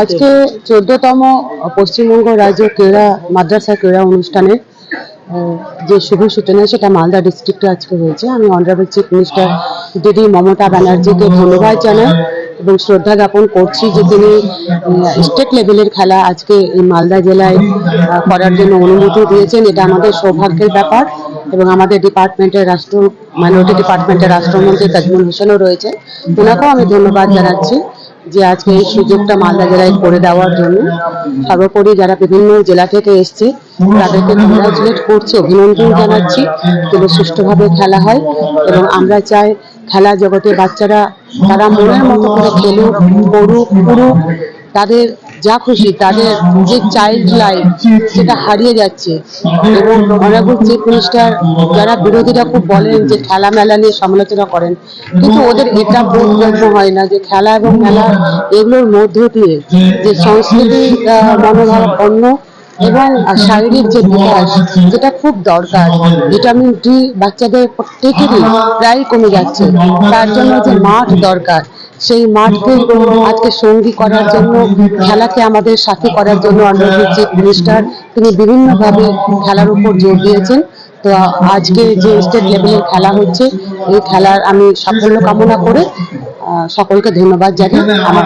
আজকে চোদ্দতম পশ্চিমবঙ্গ রাজ্য ক্রীড়া, মাদ্রাসা ক্রীড়া অনুষ্ঠানের যে শুভ সূচনা, সেটা মালদা ডিস্ট্রিক্টে আজকে হয়েছে। আমি অনারেবল চিফ মিনিস্টার দিদি মমতা ব্যানার্জিকে ধন্যবাদ জানাই এবং শ্রদ্ধা জ্ঞাপন করছি যে তিনি স্টেট লেভেলের খেলা আজকে এই মালদা জেলায় করার জন্য অনুমতি দিয়েছেন। এটা আমাদের সৌভাগ্যের ব্যাপার এবং আমাদের ডিপার্টমেন্টের রাষ্ট্র মাইনরিটি ডিপার্টমেন্টের রাষ্ট্রমন্ত্রী তাজমুল হোসেনও রয়েছে ওনাকেও আমি ধন্যবাদ জানাচ্ছি। যে আজকে এই সুযোগটা মালদা জেলায় করে দেওয়ার জন্য। সর্বোপরি যারা বিভিন্ন জেলা থেকে এসছে, তাদেরকে কংগ্রাচুলেট করছি, অভিনন্দন জানাচ্ছি। যেন সুষ্ঠুভাবে খেলা হয় এবং আমরা চাই খেলা জগতে বাচ্চারা, তারা মনের মতো করে খেলুক করুক করুক তাদের যা খুশি তাদের যে চাইল্ড লাইফ সেটা হারিয়ে যাচ্ছে। এবং অনারেবল চিফ মিনিস্টার যারা বিরোধীরা খুব বলেন যে খেলা মেলা নিয়ে সমালোচনা করেন কিন্তু ওদের এটা বোধগম্য হয় না যে খেলা এবং মেলা এগুলোর মধ্য দিয়ে যে সংস্কৃতি আহ, অন্য এবং শারীরিক যে বিকাশ যেটা খুব দরকার ভিটামিন ডি বাচ্চাদের প্রত্যেকেরই প্রায় কমে যাচ্ছে। তার জন্য যে মাঠ দরকার সেই মাঠকে আজকে সঙ্গী করার জন্য, খেলাকে আমাদের সাথে করার জন্য অন্যদের চিফ মিনিস্টার তিনি বিভিন্নভাবে খেলার উপর জোর দিয়েছেন। তো আজকে যে স্টেট লেভেলের খেলা হচ্ছে, এই খেলার আমি সাফল্য কামনা করে সকলকে ধন্যবাদ আমার